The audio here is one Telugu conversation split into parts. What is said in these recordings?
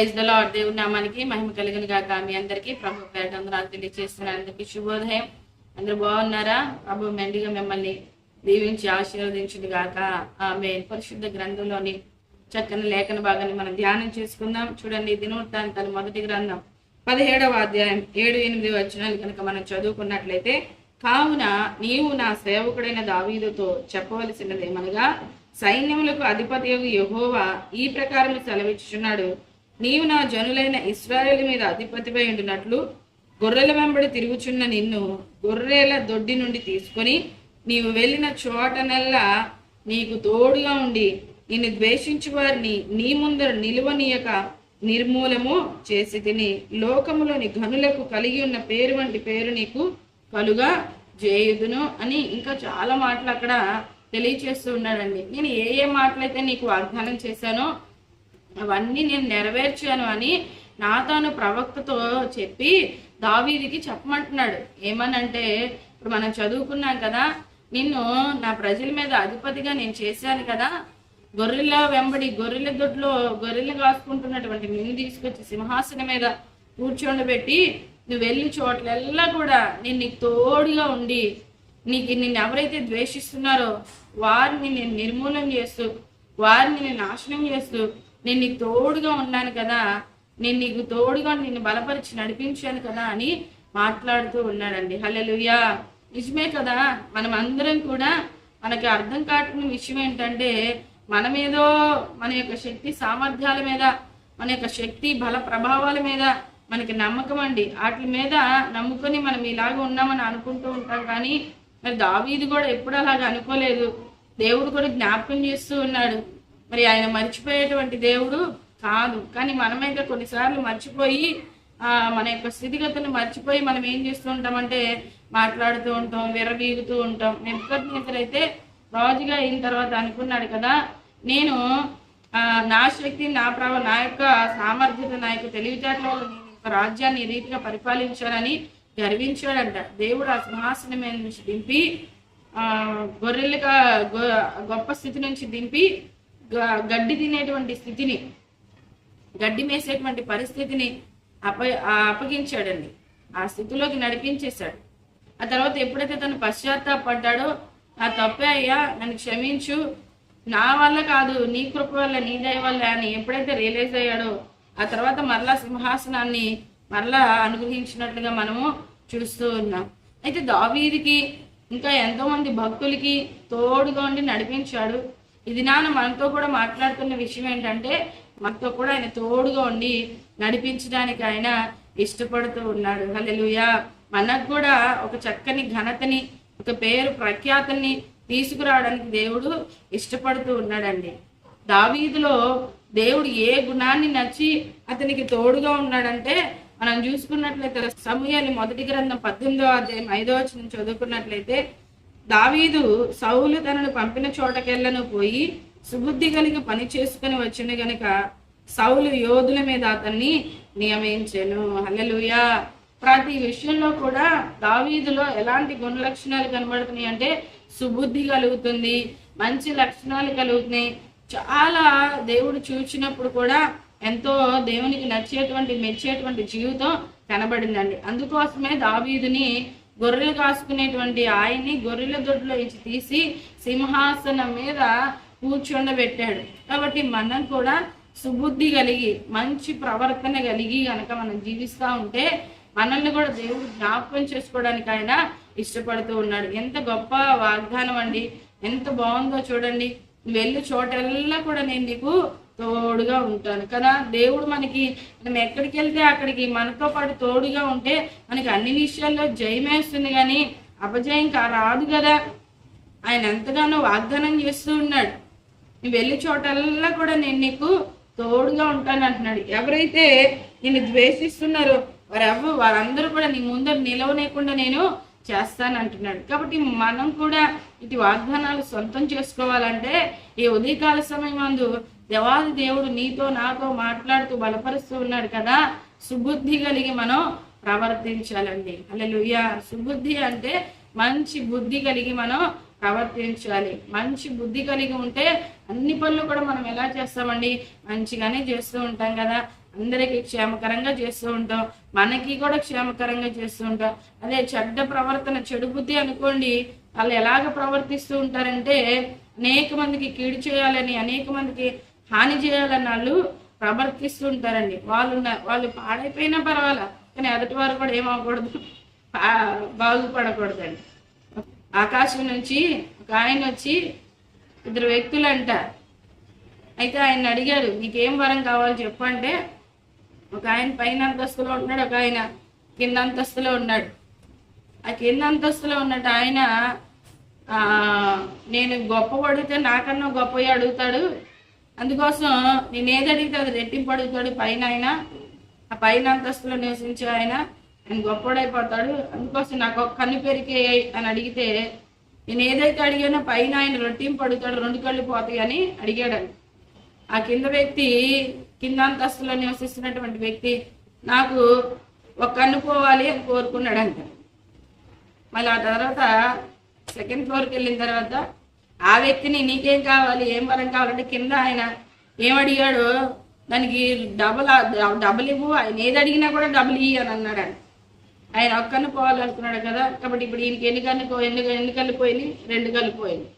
ప్రైజ్ లార్డ్ దేవుడి నామానికి మహిమ కలిగిన గాక. మీ అందరికీ ప్రభు పేరు అందరూ తెలియజేస్తున్నారు అందరికీ శుభోదయం. అందరూ బాగున్నారా? ప్రభు మెండిగా మిమ్మల్ని దీవించి ఆశీర్వదించింది గాక. ఆమె పరిశుద్ధ గ్రంథంలోని చక్కని లేఖన భాగాన్ని మనం ధ్యానం చేసుకుందాం. చూడండి దినవృత్తాంతాలు మొదటి గ్రంథం. పదిహేడవ అధ్యాయం ఏడు ఎనిమిది వచనాలు కనుక మనం చదువుకున్నట్లయితే కావున నీవు నా సేవకుడైన దావీదుతో చెప్పవలసినదేమనగా సైన్యములకు అధిపతి యహోవా ఈ ప్రకారం సెలవిచ్చుచున్నాడు. నీవు నా జనులైన ఇస్రాయేల్ మీద అధిపతిపై ఉండినట్లు గొర్రెల వెంబడి తిరుగుచున్న నిన్ను గొర్రెల దొడ్డి నుండి తీసుకొని నీవు వెళ్ళిన చోటనల్లా నీకు తోడుగా ఉండి నిన్ను ద్వేషించు వారిని నీ ముందర నిలువనీయక నిర్మూలము చేసి తిని లోకములోని ఘనులకు కలిగి ఉన్న పేరు వంటి పేరు నీకు కలుగా చేయుదును అని ఇంకా చాలా మాటలు అక్కడ తెలియచేస్తూ ఉన్నాడండి. నేను ఏ ఏ మాటలైతే నీకు వాగ్దానం చేశానో అవన్నీ నేను నెరవేర్చాను అని నాతాను ప్రవక్తతో చెప్పి దావీదికి చెప్పమంటున్నాడు. ఏమనంటే ఇప్పుడు మనం చదువుకున్నాం కదా నిన్ను నా ప్రజల మీద అధిపతిగా నేను చేశాను కదా గొర్రెల వెంబడి గొర్రెల దొడ్లో గొర్రెలు కాసుకుంటున్నటువంటి నిన్ను తీసుకొచ్చి సింహాసనం మీద కూర్చోండబెట్టి నువ్వు వెళ్ళి చోట్లెల్లా కూడా నేను నీకు తోడుగా ఉండి నీకు నిన్ను ఎవరైతే ద్వేషిస్తున్నారో వారిని నేను నిర్మూలన చేస్తూ వారిని నేను నాశనం చేస్తూ నేను నీకు తోడుగా ఉన్నాను కదా నేను నీకు తోడుగా నిన్ను బలపరిచి నడిపించాను కదా అని మాట్లాడుతూ ఉన్నాడండి. హలలుయా నిజమే కదా మనం అందరం కూడా మనకి అర్థం కాకుండా విషయం ఏంటంటే మనమేదో మన యొక్క శక్తి సామర్థ్యాల మీద మన యొక్క శక్తి బల ప్రభావాల మీద మనకి నమ్మకం అండి. వాటి మీద నమ్ముకొని మనం ఇలాగ ఉన్నామని అనుకుంటూ ఉంటాం కానీ మరి దావీది కూడా ఎప్పుడు అలాగ అనుకోలేదు. దేవుడు కూడా జ్ఞాపకం చేస్తూ ఉన్నాడు. మరి ఆయన మర్చిపోయేటువంటి దేవుడు కాదు. కానీ మనమైతే కొన్నిసార్లు మర్చిపోయి మన యొక్క స్థితిగతులను మర్చిపోయి మనం ఏం చేస్తూ ఉంటామంటే మాట్లాడుతూ ఉంటాం విరవీగుతూ ఉంటాం. అయితే రాజుగా అయిన తర్వాత అనుకున్నాడు కదా నేను నా శక్తి నా ప్రభ నా యొక్క సామర్థ్యత నా యొక్క తెలివితేటల వల్ల నేను యొక్క రాజ్యాన్ని రీతిగా పరిపాలించానని గర్వించాడంట. దేవుడు ఆ సింహాసనం మీద నుంచి దింపి ఆ గొర్రెలుగా గొప్ప స్థితి నుంచి దింపి గడ్డి తినేటువంటి స్థితిని గడ్డి మేసేటువంటి పరిస్థితిని అప అప్పగించాడండి. ఆ స్థితిలోకి నడిపించేశాడు. ఆ తర్వాత ఎప్పుడైతే తను పశ్చాత్తాపడ్డాడో ఆ తప్పే అయ్యా నన్ను క్షమించు. నా వల్ల కాదు నీ కృప వల్ల నీ దయ వల్ల అని ఎప్పుడైతే రియలైజ్ అయ్యాడో ఆ తర్వాత మరలా సింహాసనాన్ని మరలా అనుగ్రహించినట్లుగా మనము చూస్తూ ఉన్నాం. అయితే దావీదికి ఇంకా ఎంతో మంది భక్తులకి తోడుగా ఉండి నడిపించాడు ఇది నాన్న మనతో కూడా మాట్లాడుతున్న విషయం ఏంటంటే మనతో కూడా ఆయన తోడుగా ఉండి నడిపించడానికి ఆయన ఇష్టపడుతూ ఉన్నాడు. హలెలుయా మనకు కూడా ఒక చక్కని ఘనతని ఒక పేరు ప్రఖ్యాతని తీసుకురావడానికి దేవుడు ఇష్టపడుతూ ఉన్నాడండి. దావీదులో దేవుడు ఏ గుణాన్ని నచ్చి అతనికి తోడుగా ఉన్నాడంటే మనం చూసుకున్నట్లయితే సమూహాన్ని మొదటి గ్రంథం పద్దెనిమిదో అధ్యాయం ఐదో వచ్చిన చదువుకున్నట్లయితే దావీదు సౌలు తనను పంపిన చోటకెళ్ళను పోయి సుబుద్ధి కలిగి పని చేసుకుని వచ్చిన గనుక సౌలు యోధుల మీద అతన్ని నియమించాను. హలలుయా ప్రతి విషయంలో కూడా దావీదులో ఎలాంటి గుణ లక్షణాలు కనబడుతున్నాయి అంటే సుబుద్ధి కలుగుతుంది మంచి లక్షణాలు కలుగుతున్నాయి. చాలా దేవుడు చూచినప్పుడు కూడా ఎంతో దేవునికి నచ్చేటువంటి మెచ్చేటువంటి జీవితం కనబడిందండి. అందుకోసమే దావీదుని గొర్రెలు కాసుకునేటువంటి ఆయన్ని గొర్రెల దొడ్లో ఇచ్చి తీసి సింహాసనం మీద కూర్చుండబెట్టాడు. కాబట్టి మనం కూడా సుబుద్ధి కలిగి మంచి ప్రవర్తన కలిగి కనుక మనం జీవిస్తూ ఉంటే మనల్ని కూడా దేవుడు జ్ఞాపకం చేసుకోవడానికి ఆయన ఇష్టపడుతూ ఉన్నాడు. ఎంత గొప్ప వాగ్దానం అండి. ఎంత బాగుందో చూడండి. వెళ్ళే చోటల్లా కూడా నేను నీకు తోడుగా ఉంటాను. కదా? దేవుడు మనకి మనం ఎక్కడికి వెళ్తే అక్కడికి మనతో పాటు తోడుగా ఉంటే మనకి అన్ని విషయాల్లో జయమేస్తుంది కానీ అపజయం కా రాదు కదా? ఆయన ఎంతగానో వాగ్దానం చేస్తూ ఉన్నాడు. నువ్వు వెళ్ళే చోటల్లా కూడా నేను నీకు తోడుగా ఉంటాను అంటున్నాడు. ఎవరైతే నిన్ను ద్వేషిస్తున్నారో వారెవ వారందరూ కూడా నీ ముందర నిలవనేకుండా నేను చేస్తానంటున్నాడు. కాబట్టి మనం కూడా ఇటు వాగ్దానాలు సొంతం చేసుకోవాలంటే ఈ ఉదయకాల సమయమందు దేవాది దేవుడు నీతో నాతో మాట్లాడుతూ బలపరుస్తూ ఉన్నాడు కదా సుబుద్ధి కలిగి మనం ప్రవర్తించాలండి. అల్లెలుయ్య సుబుద్ధి అంటే మంచి బుద్ధి కలిగి మనం ప్రవర్తించాలి. మంచి బుద్ధి కలిగి ఉంటే అన్ని పనులు కూడా మనం ఎలా చేస్తామండి? మంచిగానే చేస్తూ ఉంటాం కదా. అందరికీ క్షేమకరంగా చేస్తూ ఉంటాం. మనకి కూడా క్షేమకరంగా చేస్తూ ఉంటాం. అదే చెడ్డ ప్రవర్తన చెడు బుద్ధి అనుకోండి వాళ్ళు ఎలాగ ప్రవర్తిస్తూ ఉంటారంటే అనేక మందికి కీడు చేయాలని అనేక మందికి హాని చేయాలని వాళ్ళు ప్రవర్తిస్తూ ఉంటారండి. వాళ్ళు ఉన్న- వాళ్ళు పాడైపోయినా పర్వాలా కానీ ఎదుటి వారు కూడా ఏమవకూడదు బాగుపడకూడదండి. ఆకాశం నుంచి ఒక ఆయన వచ్చి ఇద్దరు వ్యక్తులు అంట అయితే ఆయన అడిగారు నీకేం వరం కావాలి చెప్పంటే ఒక ఆయన పైన అంతస్తులో ఉన్నాడు ఒక ఆయన కింద అంతస్తులో ఉన్నాడు. ఆ కింద అంతస్తులో ఉన్నట్టు ఆయన నేను గొప్ప అడిగితే నాకన్నా గొప్ప అడుగుతాడు. అందుకోసం నేను ఏది అడిగితే అది రెట్టింపు అడుగుతాడు పైన ఆయన. ఆ పైన అంతస్తులో నివసించే ఆయన. ఆయన గొప్పడైపోతాడు అందుకోసం నాకు ఒక కన్ను పెరికే అని అడిగితే నేను ఏదైతే అడిగానో పైన ఆయన రొట్టింపు అడుగుతాడు రెండు కళ్ళు పోతాయి అని అడిగాడు. ఆ కింద వ్యక్తి కింద అంతస్తులో నివసిస్తున్నటువంటి వ్యక్తి నాకు ఒక కన్ను పోవాలి అని కోరుకున్నాడంట. మళ్ళీ ఆ తర్వాత సెకండ్ ఫ్లోర్కి వెళ్ళిన తర్వాత ఆ వ్యక్తిని నీకేం కావాలి? ఏం వరం కావాలంటే కింద ఆయన ఏం అడిగాడు దానికి డబుల్ డబుల్ ఇవ్వు. ఆయన ఏది అడిగినా కూడా డబుల్ ఇయ్యి అని అన్నాడు ఆయన. ఆయన ఒక్కను పోవాలనుకున్నాడు కదా కాబట్టి ఇప్పుడు ఈయనకి ఎన్ని కన్ను ఎన్ని ఎన్ని కళ్ళు పోయినాయి? రెండు కళ్ళు పోయినాయి.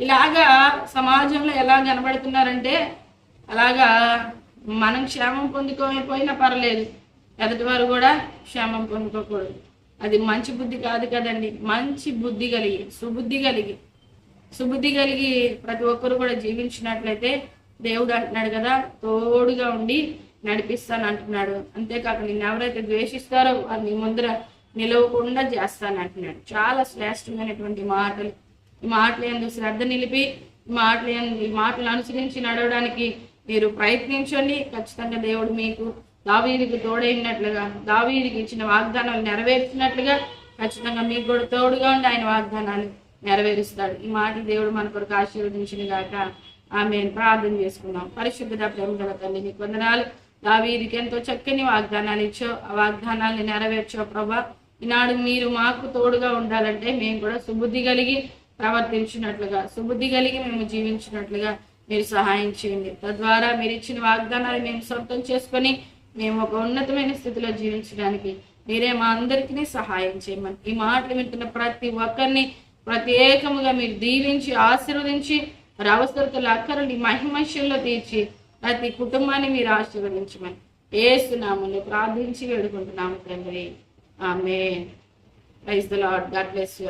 ఇలాగా సమాజంలో ఎలా కనబడుతున్నారంటే అలాగా మనం క్షేమం పొందుకోకపోయినా పర్లేదు. ఎదుటివారు కూడా క్షేమం పొందుకోకూడదు. అది మంచి బుద్ధి కాదు కదండి. మంచి బుద్ధి కలిగి సుబుద్ధి కలిగి. సుబుద్ధి కలిగి ప్రతి ఒక్కరు కూడా జీవించినట్లయితే దేవుడు అంటున్నాడు కదా తోడుగా ఉండి నడిపిస్తాను అంటున్నాడు అంతేకాక నిన్ను ఎవరైతే ద్వేషిస్తారో వారిని ముందర నిలవకుండా చేస్తాను అంటున్నాడు చాలా శ్రేష్టమైనటువంటి మాటలు. ఈ మాటలు ఎందుకు శ్రద్ధ నిలిపి ఈ మాటలు ఈ మాటలు అనుసరించి నడవడానికి మీరు ప్రయత్నించండి. ఖచ్చితంగా దేవుడు మీకు దావీదికి తోడైనట్లుగా దావీదికి ఇచ్చిన వాగ్దానాలు నెరవేర్చినట్లుగా ఖచ్చితంగా మీకు కూడా తోడుగా ఉండి ఆయన వాగ్దానాలు నెరవేరుస్తాడు. ఈ మాట దేవుడు మన కొరకు ఆశీర్వదించిన గాక. ఆమె ప్రార్థన చేసుకున్నాం పరిశుద్ధత ప్రేమ గల తల్లి నీకు వందనాలు. దావీదికి ఎంతో చక్కని వాగ్దానాలు ఇచ్చో ఆ వాగ్దానాన్ని నెరవేర్చో ప్రభా. ఈనాడు మీరు మాకు తోడుగా ఉండాలంటే మేము కూడా సుబుద్ధి కలిగి ప్రవర్తించినట్లుగా సుబుద్ధి కలిగి మేము జీవించినట్లుగా మీరు సహాయం చేయండి. తద్వారా మీరు ఇచ్చిన వాగ్దానాలు మేము సొంతం చేసుకొని మేము ఒక ఉన్నతమైన స్థితిలో జీవించడానికి మీరే మా అందరికీ సహాయం చేయమని ఈ మాటలు వింటున్న ప్రతి ఒక్కరిని ప్రత్యేకముగా మీరు దీవించి ఆశీర్వదించి మరి అవసరతలు అక్కరుని మహిమశంలో తీర్చి ప్రతి కుటుంబాన్ని మీరు ఆశీర్వదించమని. ఏసునామని ప్రార్థించి వేడుకుంటున్నాము తండ్రి. ఆమె praise the Lord God bless you